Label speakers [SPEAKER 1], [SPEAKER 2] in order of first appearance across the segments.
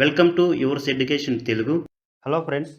[SPEAKER 1] Welcome to yours education Telugu.
[SPEAKER 2] Hello friends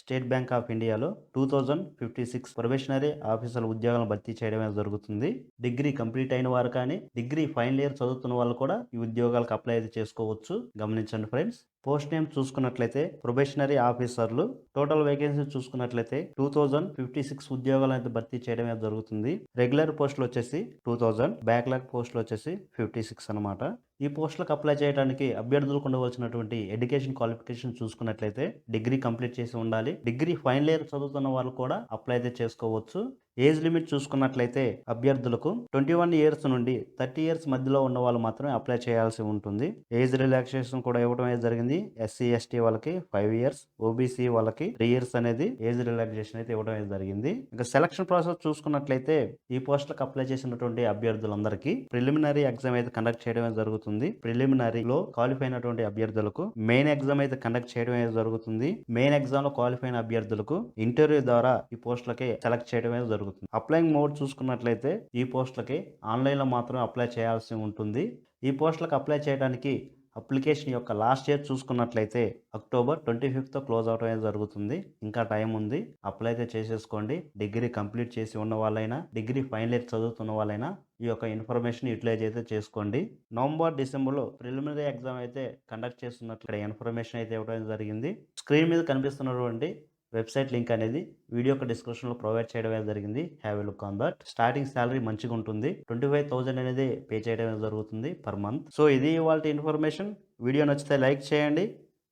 [SPEAKER 2] state bank of ఇండియాలో two thousand fifty six probationary officer ఉద్యోగాలను భర్తీ చేయడమే జరుగుతుంది. Degree complete అయిన వారు కానీ డిగ్రీ ఫైనల్ ఇయర్ చదువుతున్న వాళ్ళు కూడా ఈ ఉద్యోగాలకు అప్లై అయితే చేసుకోవచ్చు. గమనించండి ఫ్రెండ్స్ పోస్ట్ నేమ్ చూసుకున్నట్లయితే ప్రొబేషనరీ ఆఫీసర్లు టోటల్ వేకెన్సీ చూసుకున్నట్లయితే టూ థౌజండ్ ఫిఫ్టీ సిక్స్ ఉద్యోగాలు అయితే భర్తీ చేయడమే జరుగుతుంది. రెగ్యులర్ పోస్టులు వచ్చేసి టూ థౌజండ్ బ్యాక్లాగ్ పోస్టులు వచ్చేసి ఫిఫ్టీ సిక్స్ అనమాట ఈ పోస్టులకు అప్లై చేయడానికి అభ్యర్థులకు ఉండవలసినటువంటి ఎడ్యుకేషన్ క్వాలిఫికేషన్ చూసుకున్నట్లయితే డిగ్రీ కంప్లీట్ చేసి ఉండాలి. డిగ్రీ ఫైనల్ ఇయర్ చదువుతున్న వాళ్ళు కూడా అప్లై అయితే చేసుకోవచ్చు. ఏజ్ లిమిట్ చూసుకున్నట్లయితే అభ్యర్థులకు ట్వంటీ వన్ ఇయర్స్ నుండి థర్టీ ఇయర్స్ మధ్యలో ఉన్న వాళ్ళు మాత్రమే అప్లై చేయాల్సి ఉంటుంది. ఏజ్ రిలాక్సేషన్ కూడా ఇవ్వడం అయితే జరిగింది. ఎస్సీ ఎస్టీ వాళ్ళకి ఫైవ్ ఇయర్స్ ఓబీసీ వాళ్ళకి త్రీ ఇయర్స్ అనేది ఏజ్ రిలాక్సేషన్ అయితే ఇవ్వడం అయితే జరిగింది. ఇంకా సెలక్షన్ ప్రాసెస్ చూసుకున్నట్లయితే ఈ పోస్టులకు అప్లై చేసినటువంటి అభ్యర్థులందరికీ ప్రిలిమినరీ ఎగ్జామ్ అయితే కండక్ట్ చేయడం జరుగుతుంది. జరుగుతుంది. ప్రిలిమినరీలో క్వాలిఫై అయినటువంటి అభ్యర్థులకు మెయిన్ ఎగ్జామ్ అయితే కండక్ట్ చేయడం అనేది జరుగుతుంది. మెయిన్ ఎగ్జామ్లో క్వాలిఫై అయిన అభ్యర్థులకు ఇంటర్వ్యూ ద్వారా ఈ పోస్టులకి సెలెక్ట్ చేయడం అనేది జరుగుతుంది. అప్లైయింగ్ మోడ్ చూసుకున్నట్లయితే ఈ పోస్టులకి ఆన్లైన్లో మాత్రమే అప్లై చేయాల్సి ఉంటుంది. ఈ పోస్టులకు అప్లై చేయడానికి అప్లికేషన్ యొక్క లాస్ట్ ఇయర్ చూసుకున్నట్లయితే అక్టోబర్ ట్వంటీ ఫిఫ్త్తో క్లోజ్ అవడం అనేది జరుగుతుంది. ఇంకా టైం ఉంది. అప్లై అయితే చేసేసుకోండి. డిగ్రీ కంప్లీట్ చేసి ఉన్న వాళ్ళైనా డిగ్రీ ఫైనల్ ఇయర్ చదువుతున్న వాళ్ళైనా ఈ యొక్క ఇన్ఫర్మేషన్ యూటిలైజ్ అయితే చేసుకోండి. నవంబర్ డిసెంబర్లో ప్రిలిమినరీ ఎగ్జామ్ అయితే కండక్ట్ చేస్తున్నట్లు ఇక్కడ ఇన్ఫర్మేషన్ అయితే ఇవ్వడం జరిగింది. స్క్రీన్ మీద కనిపిస్తున్నటువంటి వెబ్సైట్ లింక్ అనేది వీడియో యొక్క ప్రొవైడ్ చేయడం జరిగింది. Have a look on that. Starting salary మంచిగా ఉంటుంది. ట్వంటీ ఫైవ్ థౌసండ్ అనేది పే చేయడం జరుగుతుంది పర్ మంత్. సో ఇది ఇవాళ ఇన్ఫర్మేషన్. వీడియో నచ్చితే లైక్ చేయండి.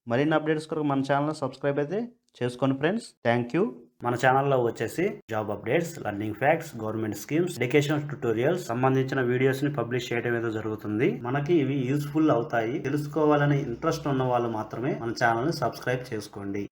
[SPEAKER 2] మరిన్ని అప్డేట్స్ కొరకు మన ఛానల్ సబ్స్క్రైబ్ అయితే చేసుకోండి ఫ్రెండ్స్. Thank you. మన ఛానల్లో వచ్చేసి job updates learning facts government schemes educational tutorials సంబంధించిన వీడియోస్ని పబ్లిష్ చేయడం ఏదో జరుగుతుంది. మనకి ఇవి యూస్ఫుల్ అవుతాయి. తెలుసుకోవాలని ఇంట్రెస్ట్ ఉన్న వాళ్ళు మాత్రమే మన ఛానల్ని సబ్స్క్రైబ్ చేసుకోండి.